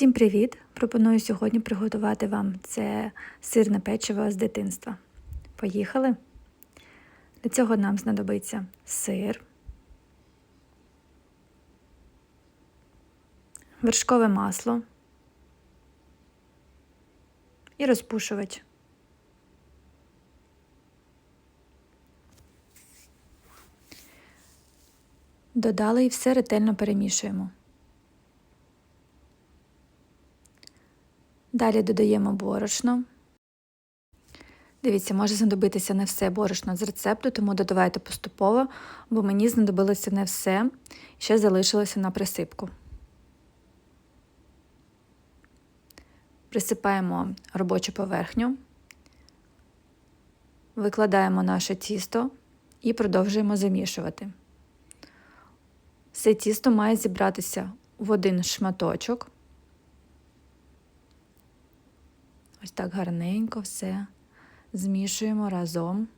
Всім привіт! Пропоную сьогодні приготувати вам це сирне печиво з дитинства. Поїхали! Для цього нам знадобиться сир, вершкове масло і розпушувач. Додали і все ретельно перемішуємо. Далі додаємо борошно. Дивіться, може знадобитися не все борошно з рецепту, тому додавайте поступово, бо мені знадобилося не все, ще залишилося на присипку. Присипаємо робочу поверхню, викладаємо наше тісто і продовжуємо замішувати. Все тісто має зібратися в один шматочок. Ось так гарненько все змішуємо разом.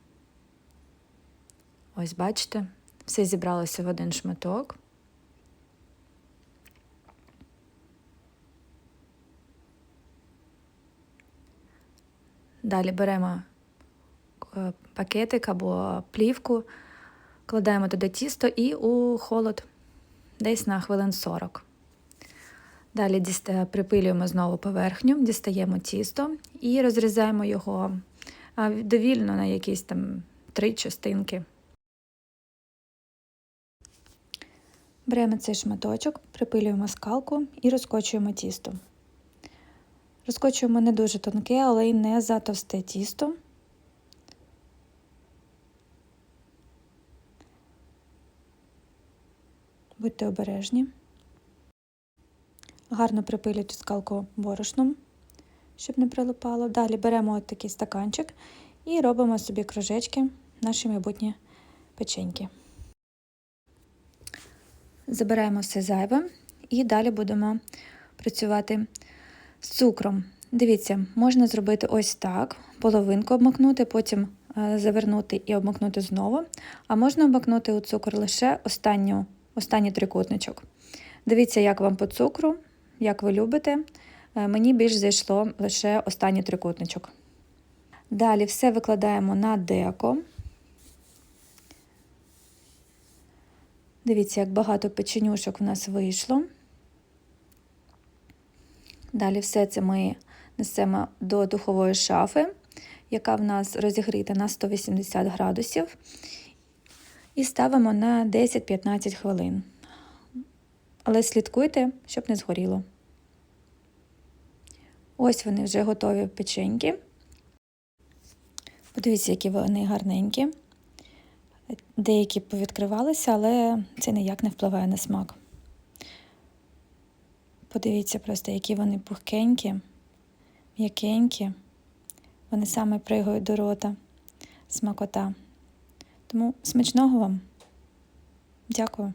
Ось, бачите, все зібралося в один шматок. Далі беремо е, пакетик або плівку, кладаємо туди тісто і у холод десь на хвилин 40. Далі припилюємо знову поверхню, дістаємо тісто і розрізаємо його довільно на якісь там три частинки. Беремо цей шматочок, припилюємо скалку і розкочуємо тісто. Розкочуємо не дуже тонке, але й не затовсте тісто. Будьте обережні. Гарно припилюйте скалку борошном, щоб не прилипало. Далі беремо от такий стаканчик і робимо собі кружечки, наші майбутні печеньки. Забираємо все зайве і далі будемо працювати з цукром. Дивіться, можна зробити ось так: половинку обмакнути, потім завернути і обмакнути знову, а можна обмакнути у цукор лише останню, останній трикутничок. Дивіться, як вам по цукру як ви любите. Е, мені більш зайшло лише останній трикутничок. Далі все викладаємо на деко. Дивіться, як багато печенюшок в нас вийшло. Далі все це ми несемо до духової шафи, яка в нас розігріта на 180 градусів, і ставимо на 10-15 хвилин. Але слідкуйте, щоб не згоріло. Ось вони вже готові печеньки. Подивіться, які вони гарненькі. Деякі повідкривалися, але це ніяк не впливає на смак. Подивіться просто, які вони пухкенькі, м'якенькі. Вони саме пригають до рота, смакота. Тому смачного вам. Дякую.